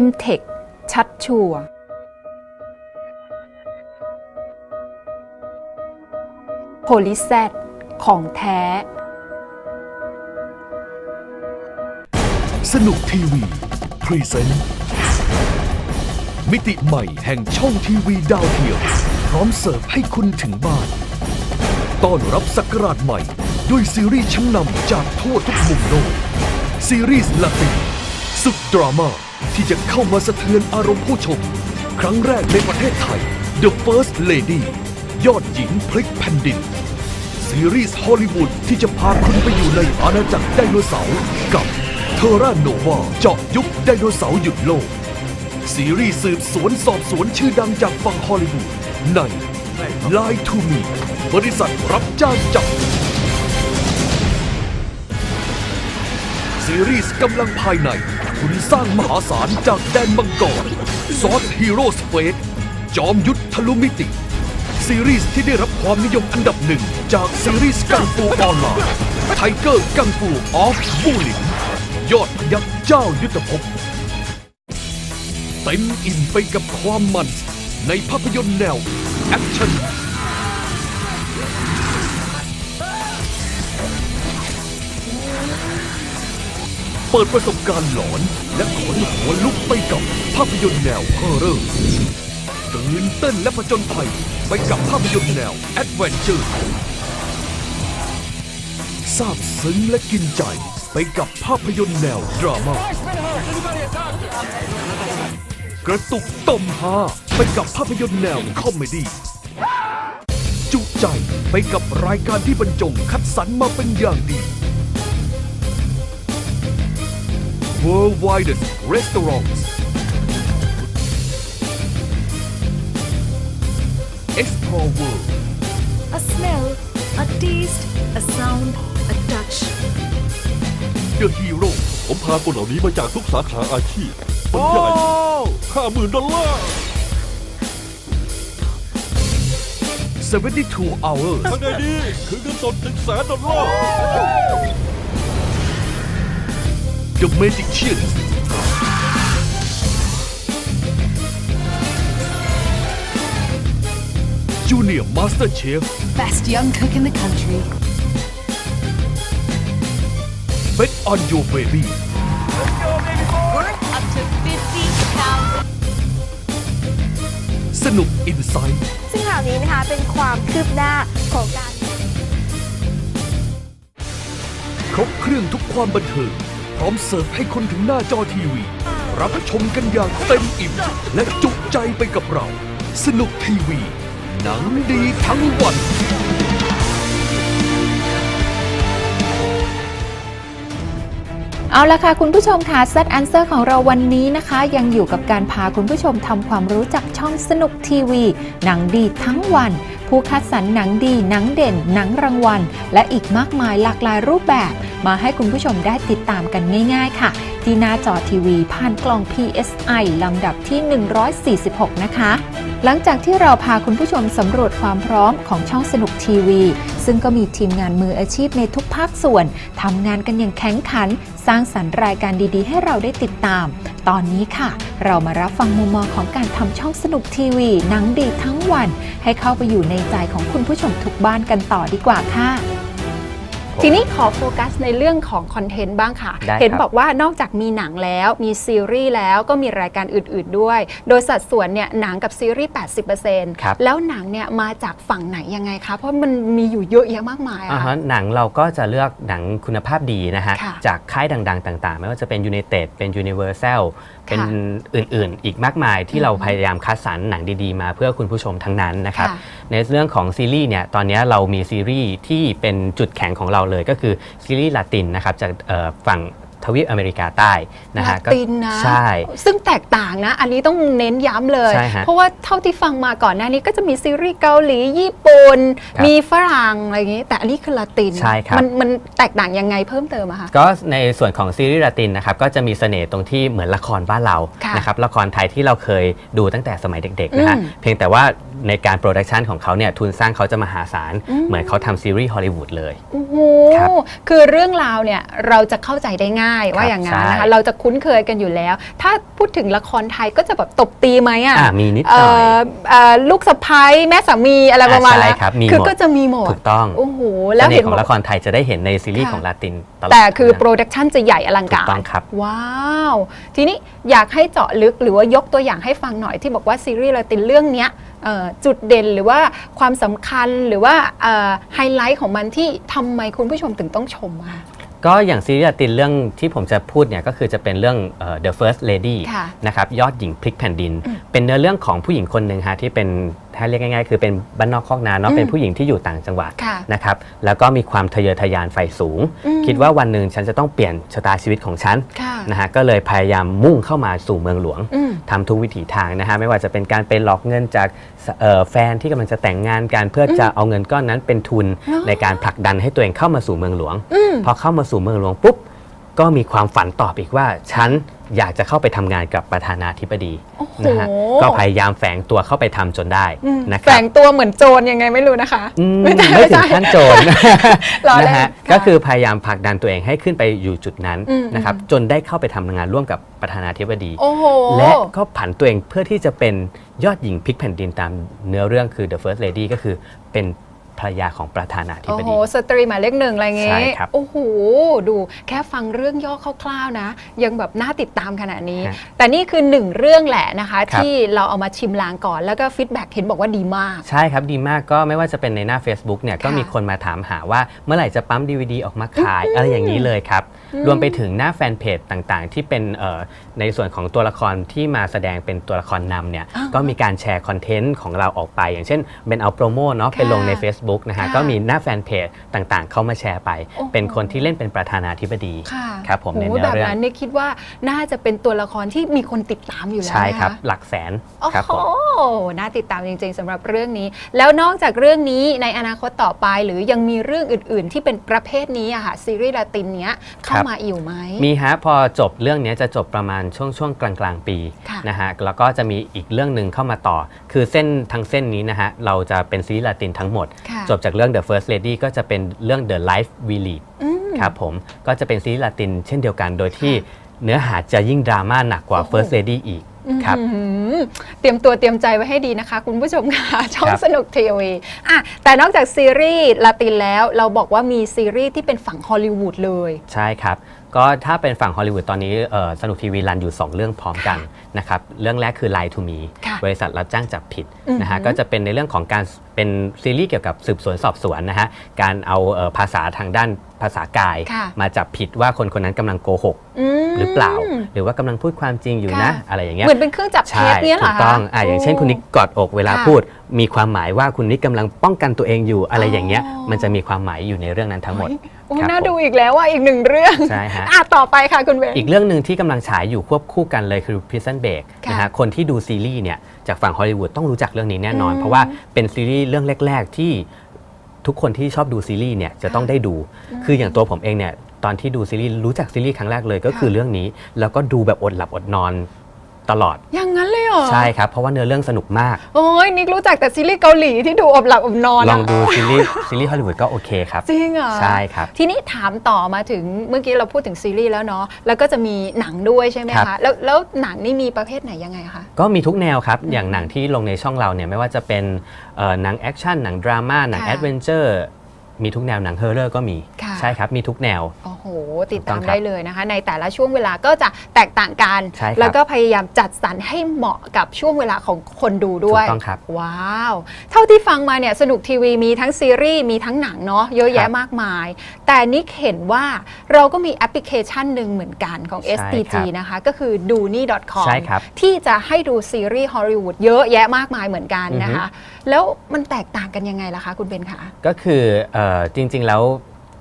m t e c h ชัดชัวร์โพลิแซดของแท้ สนุกทีวี พรีเซนต์ มิติใหม่แห่งช่องทีวีดาวเทียมพร้อมเสิร์ฟให้คุณถึงบ้าน ต้อนรับศักราชใหม่ ด้วยซีรีส์ชั้นนำจากทั่วทุกมุมโลกซีรีส์ลาตินสุดดราม่า ที่จะเข้ามาสะเทือนอารมณ์ผู้ชม ครั้งแรกในประเทศไทย The First Lady ยอดหญิงพลิกแผ่นดิน ซีรีส์ฮอลลีวูดที่จะพาคุณไปอยู่ในอาณาจักรไดโนเสาร์กับเทอร่าโนวาเจาะยุคไดโนเสาร์หยุดโลก ซีรีส์สืบสวนสอบสวนชื่อดังจากฝั่งฮอลลีวูดใน Lie to Me บริษัทรับจ้างจับ ซีรีส์กำลังภายใน คุณสร้างมหาศาลจากแดนมังกรซอสฮีโร่สเฟสจอมยุทธทะลุมิติ ซีรีส์ที่ได้รับความนิยมอันดับหนึ่ง จากซีรีส์กังฟูออนไลน์ไทเกอร์กังฟูออฟบูลินยอดยักษ์เจ้ายุทธภพเต็มอิ่มไปกับความมันในภาพยนตร์แนวแอคชั่น เปิดประสบการณ์หลอน และขนหัวลุกไปกับภาพยนตร์แนวฮอร์เรอร์ตื่นเต้นและผจญภัยไปกับภาพยนตร์แนวแอดเวนเจอร์ซาบซึ้งและกินใจไปกับภาพยนตร์แนวดราม่ากระตุกต้มฮาไปกับภาพยนตร์แนวคอมเมดี้จุใจไปกับรายการที่บรรจงคัดสรรมาเป็นอย่างดี World Widest Restaurants Explore World A smell, a taste, a sound, a touch. The Hero ผมพาคนเหล่านี้มาจากทุกสาขาอาชีพมันใหญ่ห้าหมื่นดอลลาร์72 Hours ข้างในนี้คือเงินสดหนึ่งแสนดอลลาร์ The Magician Junior Master Chef Best young cook in the country. Bet on your baby Worth up to 50,000. สนุก Insight ซึ่งข่าวนี้นะคะเป็นความคืบหน้าของการ ครบเครื่องทุกความบันเทิงพ ร้อมเสิร์ฟให้คนถึงหน้าจอทีวี รับชมกันอย่างเต็มอิ่ม และจุใจไปกับเรา สนุกทีวี หนังดีทั้งวัน เอาละค่ะ คุณผู้ชมค่ะ Set Answer ของเราวันนี้นะคะ ยังอยู่กับการพาคุณผู้ชมทำความรู้จักช่องสนุกทีวี หนังดีทั้งวัน ผู้คัดสรรหนังดี หนังเด่น หนังรางวัล และอีกมากมายหลากหลายรูปแบบ มาให้คุณผู้ชมได้ติดตามกันง่ายๆค่ะ ที่หน้าจอทีวีผ่านกล่อง PSI ลำดับที่ 146 นะคะ หลังจากที่เราพาคุณผู้ชมสำรวจความพร้อมของช่องสนุกทีวี ซึ่งก็มีทีมงานมืออาชีพในทุกภาคส่วนทำงานกันอย่างแข็งขัน สร้างสรรค์รายการดีๆ ให้เราได้ติดตาม ตอนนี้ค่ะ เรามารับฟังมุมมองของการทำช่องสนุกทีวีหนังดีทั้งวัน ให้เข้าไปอยู่ในใจของคุณผู้ชมทุกบ้านกันต่อดีกว่าค่ะ ทีนี้ขอโฟกัสในเรื่องของคอนเทนต์บ้างค่ะ ได้ครับ เห็นบอกว่านอกจากมีหนังแล้วมีซีรีส์แล้วก็มีรายการอื่นๆด้วย โดยสัดส่วนเนี่ยหนังกับซีรีส์80%ครับแล้วหนังเนี่ยมาจากฝั่งไหนยังไงคะเพราะมันมีอยู่เยอะแยะมากมายอ่าอะฮะค่ะหนังเราก็จะเลือกหนังคุณภาพดีนะฮะ ค่ะจากค่ายดังๆ ต่างๆ ไม่ว่าจะเป็น United เป็น Universal เป็นอื่นๆ อีกมากมายที่เราพยายามคัดสรรหนังดีๆ มาเพื่อคุณผู้ชมทั้งนั้นนะครับ ค่ะในเรื่องของซีรีส์เนี่ยตอนนี้เรามีซีรีส์ที่เป็นจุดแข็งของเราเลยก็คือซีรีส์ลาตินนะครับจากเอ่อฝั่ง ทวีปอเมริกาใต้นะฮะลาก็ตินนะใช่ ซึ่งแตกต่างนะ อันนี้ต้องเน้นย้ำเลยใช่ฮะเพราะว่าเท่าที่ฟังมาก่อนหน้านี้ก็จะมีซีรีส์เกาหลีญี่ปุ่นครับมีฝรั่งอะไรอย่างนี้ แต่อันนี้คือลาตินใช่ครับมันมันแตกต่างยังไงเพิ่มเติมอะคะก็ในส่วนของซีรีส์ลาตินนะครับก็จะมีเสน่ห์ตรงที่เหมือนละครบ้านเราค่ะนะครับละครไทยที่เราเคยดูตั้งแต่สมัยเด็กๆนะฮะอืมเพียงแต่ว่าในการโปรดักชันของเขาเนี่ยทุนสร้างเขาจะมหาศาลอืมเหมือนเขาทำซีรีส์ฮอลลีวูดเลยโอ้โหครับคือเรื่องราวเนี่ยเราจะเข้าใจได้ง่ง่ายว่าอย่างนั้นนะใช่คะเราจะคุ้นเคยกันอยู่แล้ว ถ้าพูดถึงละครไทยก็จะแบบตบตีไหมอะอ่ามีนิดหเอ่น่อยอเอ่อลูกสะพ้ายแม่สามีอะไรประมาณอ่าใช่นั้นครับมีคือหมดก็จะมีหมดถูกต้องโอ้โหแล้แล้ววเห็เห็นนของบอกละครไทยจะได้เห็นในซีรีส์ค่ะของลาตินตลอดแต่คือนะโปรดักชันจะใหญ่อลังการถูกต้องครับว้าวทีนี้อยากให้เจาะลึกหรือว่ายกตัวอย่างให้ฟังหน่อยที่บอกว่าซีรีส์ลาตินเรื่องเนี้ยเอ่อจุดเด่นหรือว่าความสำคัญหรือว่าไฮไลท์ของมันที่ทำไมคุณผู้ชมถึงต้องชมอะ ก็อย่างซีรีส์ลาตินเรื่องที่ผมจะพูดเนี่ยก็คือจะเป็นเรื่องเอ่อ The First Lady ค่ะนะครับยอดหญิงพลิกแผ่นดิน เป็นเนื้อเรื่องของผู้หญิงคนหนึ่งฮะที่เป็นถ้าเรียกง่ายๆ คือเป็นบ้านนอกคอกนาเนาะอืมเป็นผู้หญิงที่อยู่ต่างจังหวัดค่ะนะครับแล้วก็มีความทะเยอทะยานใฝ่สูง อืม คิดว่าวันหนึ่งฉันจะต้องเปลี่ยนชะตาชีวิตของฉันค่ะนะฮะก็เลยพยายามมุ่งเข้ามาสู่เมืองหลวง อืม ทำทุกวิถีทางนะฮะไม่ว่าจะเป็นการไปหลอกเงินจากเอ่อแฟนที่กำลังจะแต่งงานกันเพื่อจะเอาเงินก้อนนั้นเป็นทุนอ๋อ ในการผลักดันให้ตัวเองเข้ามาสู่เมืองหลวง อืม พอเข้ามาสู่เมืองหลวงปุ๊บก็มีความฝันตอบอีกว่า ฉัน อยากจะเข้าไปทำงานกับประธานาธิบดีโอ้โห นะฮะก็พยายามแฝงตัวเข้าไปทำจนได้อืมนะคแฝรับงตัวเหมือนโจรยังไงไม่รู้นะคะ อืมไม่ใช่ไม่ถึงไม่ใช่ขั้นโจร ล้อเล่นนะฮะค่ะก็คือพยายามผลักดันตัวเองให้ขึ้นไปอยู่จุดนั้นอืม นะครับจนได้เข้าไปทำงานร่วมกับประธานาธิบดี โอ้โห และก็ผันตัวเองเพื่อที่จะเป็นยอดหญิงพลิกแผ่นดินตามเนื้อเรื่องคือ The First Lady ก็คือเป็น ภรรยาของประธานาธิโอ้บโห ดี สตรีหมายเลขหนึ่งอะไรเงี้ใช่ยครับโอ้โห ดูแค่ฟังเรื่องย่อคร่าวๆนะ ยังแบบน่าติดตามขนาดนี้ ฮะแต่นี่คือหนึ่งเรื่องแหละนะคะ ครับ ที่เราเอามาชิมลางก่อน แล้วก็ฟีดแบ็กเห็นบอกว่าดีมาก ใช่ครับดีมากก็ไม่ว่าจะเป็นในหน้า Facebook เนี่ยก็ค่ะมีคนมาถามหาว่าเมื่อไหร่จะปั๊ม DVD ออกมาขายอะไรอย่างนี้เลยครับอืม รวมไปถึงหน้าแฟนเพจต่างๆ ที่เป็นเอ่อในส่วนของตัวละครที่มาแสดงเป็นตัวละครนำเนี่ยอ่าก็มีการแชร์คอนเทนต์ของเราออกไป อย่างเช่นเป็นเอาโปรโมเนาะค่ะไปลงใน Facebook นะฮะค่ะก็มีหน้าแฟนเพจต่างๆ เข้ามาแชร์ไปโอ้โหเป็นคนที่เล่นเป็นประธานาธิบดีค่ะครับผมในโอ้โหเนื้แบอบเรื่องนั้นนี่คิดว่าน่าจะเป็นตัวละครที่มีคนติดตามอยู่แล้วใช่ครับนะะหลักแสนโอ้ครับโหผมน่าติดตามจริง ๆสำหรับเรื่องนี้ แล้วนอกจากเรื่องนี้ในอนาคตต่อไป หรือยังมีเรื่องอื่น ๆ ที่เป็นประเภทนี้อะค่ะซีรีส์ลาตินเนี้ยเข้ามาอยู่ไหม มีฮะพอจบเรื่องเนี้ยจะจบประมาณช่วงช่วงกลางกลางๆปีค่ะนะฮะแล้วก็จะมีอีกเรื่องหนึ่งเข้ามาต่อ คือเส้นทั้งเส้นนี้นะฮะเราจะเป็นซีรีส์ลาตินทั้งหมด ค่ะ จบจากเรื่อง The First Lady ก็จะเป็นเรื่อง The Life We Lead อืม ครับผมก็จะเป็นซีรีส์ลาตินเช่นเดียวกันโดยที่เนื้อหาจะยิ่งดราม่าหนักกว่า โอ้โห First Lady อีก ครับอื้อหือเตรียมตัวเตรียมใจไว้ให้ดีนะคะ คุณผู้ชมค่ะช่องครับสนุกทีวีอะแต่นอกจากซีรีส์ลาตินแล้วเราบอกว่ามีซีรีส์ที่เป็นฝั่งฮอลลีวูดเลย ใช่ครับ ก็ถ้าเป็นฝั่งฮอลลีวูดตอนนี้เอ่อสนุกทีวีรันอยู่ 2 เรื่องพร้อมกันนะครับเรื่องแรกคือ Lie to Me ค่ะบริษัทรับจ้างจับผิดอือหือนะฮะก็จะเป็นในเรื่องของการเป็นซีรีส์เกี่ยวกับสืบสวนสอบสวนนะฮะการเอาเอ่อภาษาทางด้านภาษากายค่ะมาจับผิดว่าคนคนนั้นกำลังโกหกมหรือเปล่า หรือว่ากำลังพูดความจริงอยู่นะค่ะอะไรอย่างเงี้ยเหมือนเป็นเครื่องจับเท็ใช่จเนี่ยเหรถูอกคะต้องอะอย่างเช่นคุณนิกกอดอกเวลาค่ะพูด มีความหมายว่าคุณนิกกำลังป้องกันตัวเองอยู่อะไรอย่างเงี้ยอ๋อมันจะมีความหมายอยู่ในเรื่องนั้นทั้งหมดโอ้ครับน่าผม ดูอีกแล้วอะอีกหนึ่งเรื่องใช่ฮะ อะต่อไปค่ะคุณเบน อีกเรื่องหนึ่งที่กำลังฉายอยู่ควบคู่กันเลยคือ Prison Break ค่ะนะฮะคนที่ดูซีรีส์เนี่ยจากฝั่งฮอลลีวูดต้องรู้จักเรื่องนี้แน่นอน อืมเพราะว่าเป็นซีรีส์เรื่องแรก ๆ ที่ทุกคนที่ชอบดูซีรีส์เนี่ยจะต้องได้ดู คืออย่างตัวผมเองเนี่ยตอนที่ดูซีรีส์รู้จักซีรีส์ครั้งแรกเลยก็คือเรื่องนี้ แล้วก็ดูแบบอดหลับอดนอนตลอด อย่างนั้นเลย เหรอใช่ครับ เพราะว่าเนื้อเรื่องสนุกมาก โอ้ยนิกรู้จักแต่ซีรีส์เกาหลีที่ดูอบหลับอบนอนลองะดูซีรีส์ซีรีส์ฮอลลีวูดก็โอเคครับจริงเหรอ ใช่ครับ ทีนี้ถามต่อมาถึงเมื่อกี้เราพูดถึงซีรีส์แล้วเนาะแล้วก็จะมีหนังด้วยใช่ไหมครัคะบ แล้วแล้วหนังนี่มีประเภทไหนยังไงคะ ก็มีทุกแนวครับ อย่างหนังที่ลงในช่องเราเนี่ยไม่ว่าจะเป็นเอ่อหนังแอคชั่นหนังดราม่าหนังค่ะแอดเวนเจอร์ มีทุกแนวหนังเฮอร์เรอร์ก็มีค่ะ ใช่ครับมีทุกแนว โอ้โห ติดถูกต้ตาอมงครับได้เลยนะคะ ในแต่ละช่วงเวลาก็จะแตกต่างกัน ใช่ครับแล้วก็พยายามจัดสรรให้เหมาะกับช่วงเวลาของคนดูด้วย ถูกต้องครับว้าว เท่าที่ฟังมาเนี่ยสนุกทีวีมีทั้งซีรีส์มีทั้งหนังเนาะเยอะคแยะรับมากมาย แต่นิกเห็นว่าเราก็มีแอปพลิเคชันหนึ่งเหมือนกันของ ใช่ STG ครับนะคะ ก็คือ d o n y com ใช่ครับที่จะให้ดูซีรีส์ฮอลลีวูดเยอะแยะมากมายเหมือนกันนะคะ แล้วมันแตกต่างกันยังไงล่ะคะคุณเบนคะ ก็คือเออจริงๆแล้ว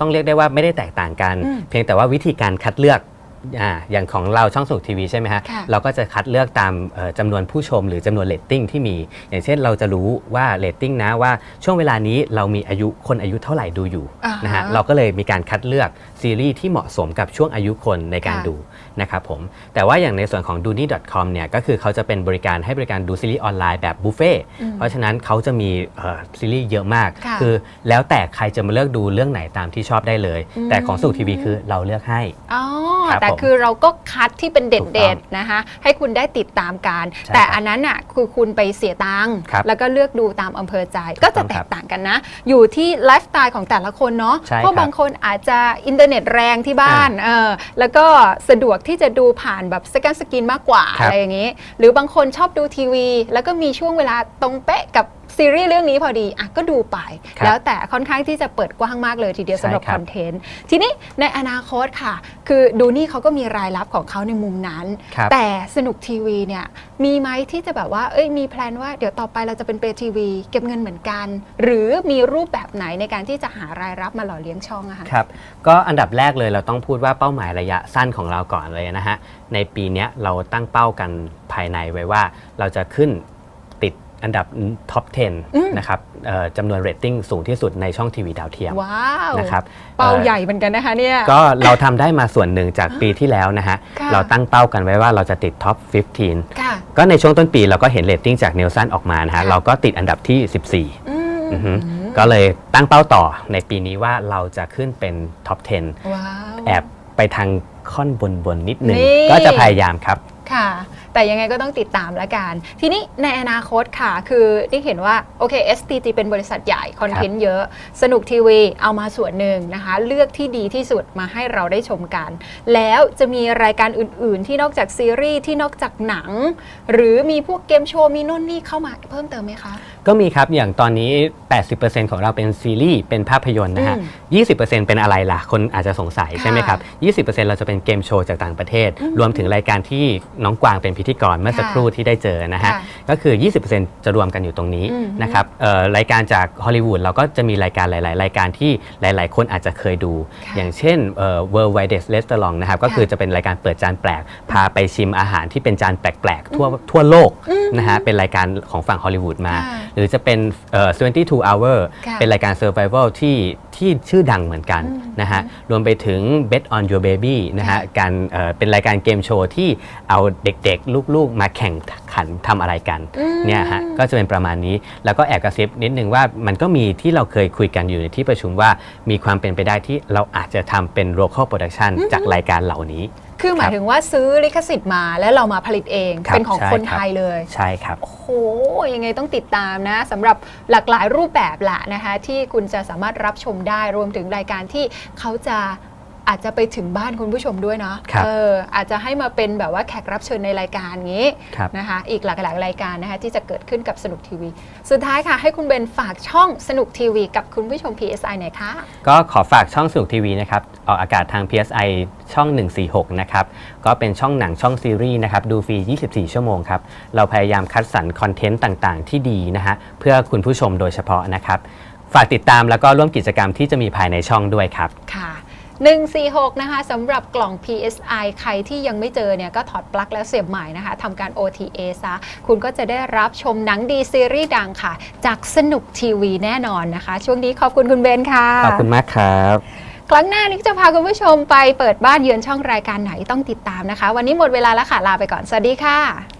ต้องเรียกได้ว่าไม่ได้แตกต่างกันอืมเพียงแต่ว่าวิธีการคัดเลือก อ่าอย่างของเราช่องสนุกทีวีใช่ไหมฮะ ค่ะเราก็จะคัดเลือกตามเอ่อจำนวนผู้ชมหรือจำนวนเรตติ้งที่มี อย่างเช่นเราจะรู้ว่าเรตติ้งนะว่าช่วงเวลานี้เรามีอายุคนอายุเท่าไหร่ดูอยู่อ่าฮะนะฮะเราก็เลยมีการคัดเลือกซีรีส์ที่เหมาะสมกับช่วงอายุคนในการค่ะ ดูนะครับผมแต่ว่าอย่างในส่วนของ d o n y com เนี่ยก็คือเขาจะเป็นบริการให้บริการดูซีรีส์ออนไลน์แบบบุฟเฟ่ต์อืม เพราะฉะนั้นเขาจะมีเอ่อซีรีส์เยอะมากค่ะคือแล้วแต่ใครจะมาเลือกดูเรื่องไหนตามที่ชอบได้เลยอืมแต่ของสุทีวีคือเราเลือกให้ อ๋อ ครับแต่ผมคือเราก็คัดที่เป็นเถูกต้ด็อดงๆนะคะให้คุณได้ติดตามกันใช่แต่ครับอันนั้นอะคือคุณไปเสียตังค์ครับแล้วก็เลือกดูตามอำเภอใจก็จะถูกแตต้องครักบต่างกันนะ อยู่ที่ไลฟ์สไตล์ของแต่ละคนเนาะใช่เพราะครับบางคนอาจจะอินเทอร์เน็ตแรงที่บ้านเออแล้วก็สะดวกที่จะดูผ่านแบบสแกนสกินมากกว่าครับอะไรอย่างนี้ หรือบางคนชอบดูทีวี แล้วก็มีช่วงเวลาตรงเป๊ะกับ ซีรีส์เรื่องนี้พอดีอะก็ดูไป ครับแล้วแต่ค่อนข้างที่จะเปิดกว้างมากเลยทีเดียวใช่สำหรับครัคบอนเทนต์ ทีนี้ในอนาคตค่ะ คือดูนี่เขาก็มีรายรับของเขาในมุมนั้น ครับ แต่สนุกทีวีเนี่ยมีไหมที่จะแบบว่าเอ้ยมีแพลนว่าเดี๋ยวต่อไปเราจะเป็นเปทีวีเก็บเงินเหมือนกัน หรือมีรูปแบบไหนในการที่จะหารายรับมาหล่อเลี้ยงช่องอะคะ ครับ ก็อันดับแรกเลยเราต้องพูดว่าเป้าหมายระยะสั้นของเราก่อนเลยนะฮะ ในปีเนี้ยเราตั้งเป้ากันภายในไว้ว่าเราจะขึ้นติด อันดับท็อปอืม10 นะครับเอ่อจำนวนเรตติ้งสูงที่สุดในช่องทีวีดาวเทียมว้าวนะครับเป้าอ่อใหญ่เหมือนกันนะคะเนี่ย ก็เราทำได้มาส่วนหนึ่งจากปีที่แล้วนะฮะค่ะเราตั้งเป้ากันไว้ว่าเราจะติดท็อป 15ค่ะก็ในช่วงต้นปีเราก็เห็นเรตติ้งจากเนลสันออกมานะฮะค่ะเราก็ติดอันดับที่ 14อืมอือฮึก็เลยตั้งเป้าต่อในปีนี้ว่าเราจะขึ้นเป็นท็อป 10ว้าวแอบไปทางค่อนบนบนๆนิดนึงนี่ก็จะพยายามครับค่ะ แต่ยังไงก็ต้องติดตามละกัน ทีนี้ในอนาคตค่ะ คือที่เห็นว่าโอเค STG เป็นบริษัทใหญ่ คอนเทนต์เยอะ สนุกทีวีเอามาส่วนหนึ่งนะคะ เลือกที่ดีที่สุดมาให้เราได้ชมกัน แล้วจะมีรายการอื่น ๆ ที่นอกจากซีรีส์ที่นอกจากหนัง หรือมีพวกเกมโชว์มีโน่นนี่เข้ามาเพิ่มเติมไหมคะ ก็มีครับอย่างตอนนี้ 80%ของเราเป็นซีรีส์เป็นภาพยนตร์นะฮะอืม20%เป็นอะไรล่ะ คนอาจจะสงสัยใช่ไหมครับ 20%เราจะเป็นเกมโชว์จากต่างประเทศ รวมถึงรายการที่น้องกวางเป็นพิธีกรเมื่อสักครู่ที่ได้เจอนะฮะค่ะก็คือ 20%จะรวมกันอยู่ตรงนี้อืม นะครับเอ่อรายการจากฮอลลีวูดเราก็จะมีรายการหลาย ๆ รายการที่หลาย ๆ คนอาจจะเคยดู ค่ะอย่างเช่นเอ่อ World Widest Restaurant นะครับก็คือจะเป็นรายการเปิดจานแปลก พาไปชิมอาหารที่เป็นจานแปลก ๆ ทั่วทั่วโลกนะฮะเป็นรายการของฝั่งฮอลลีวูดมา ค่ะหรือจะเป็นเอ่อ22 hour ค่ะเป็นรายการ survival ที่ที่ชื่อดังเหมือนกันนะฮะ รวมไปถึง Bet on Your Baby นะฮะค่ะการเอ่อเป็นรายการเกมโชว์ที่เอาเด็กๆลูกๆ มาแข่งขันทำอะไรกันอืมเนี่ยฮะก็จะเป็นประมาณนี้ แล้วก็แอบกระซิบนิดนึงว่ามันก็มีที่เราเคยคุยกันอยู่ในที่ประชุมว่ามีความเป็นไปได้ที่เราอาจจะทำเป็น local production จากรายการเหล่านี้คือหมายถึงว่าซื้อลิขสิทธิ์มาแล้วเรามาผลิตเองครับเป็นของใช่คนครับไทยเลยใช่ครับ โอ้โหยังไงต้องติดตามนะสำหรับหลากหลายรูปแบบละนะคะ ที่คุณจะสามารถรับชมได้รวมถึงรายการที่เขาจะ อาจจะไปถึงบ้านคุณผู้ชมด้วยเนาะครับเอออาจจะให้มาเป็นแบบว่าแขกรับเชิญในรายการงี้ครับนะคะอีกหลากหลายรายการนะคะที่จะเกิดขึ้นกับสนุกทีวี สุดท้ายค่ะ ให้คุณเบนฝากช่องสนุกทีวี กับคุณผู้ชม PSI หน่อยค่ะก็ขอฝากช่องสนุกทีวีนะครับออกอากาศทาง PSI ช่อง 146 นะครับ ก็เป็นช่องหนังช่องซีรีส์นะครับ ดูฟรี 24 ชั่วโมงครับ เราพยายามคัดสรรคอนเทนต์ต่างๆ ที่ดีนะฮะ เพื่อคุณผู้ชมโดยเฉพาะนะครับ ฝากติดตามแล้วก็ร่วมกิจกรรมที่จะมีภายในช่องด้วยครับ ค่ะ 146 นะคะสำหรับกล่อง PSI ใครที่ยังไม่เจอเนี่ยก็ถอดปลั๊กแล้วเสียบใหม่นะคะทำการ OTA ซะ คุณก็จะได้รับชมหนังดีซีรีส์ดังค่ะ จากสนุกทีวีแน่นอนนะคะ ช่วงนี้ขอบคุณคุณเบนค่ะ ขอบคุณมากครับ ครั้งหน้านิกจะพาคุณผู้ชมไปเปิดบ้านเยือนช่องรายการไหนต้องติดตามนะคะ วันนี้หมดเวลาแล้วค่ะลาไปก่อน สวัสดีค่ะ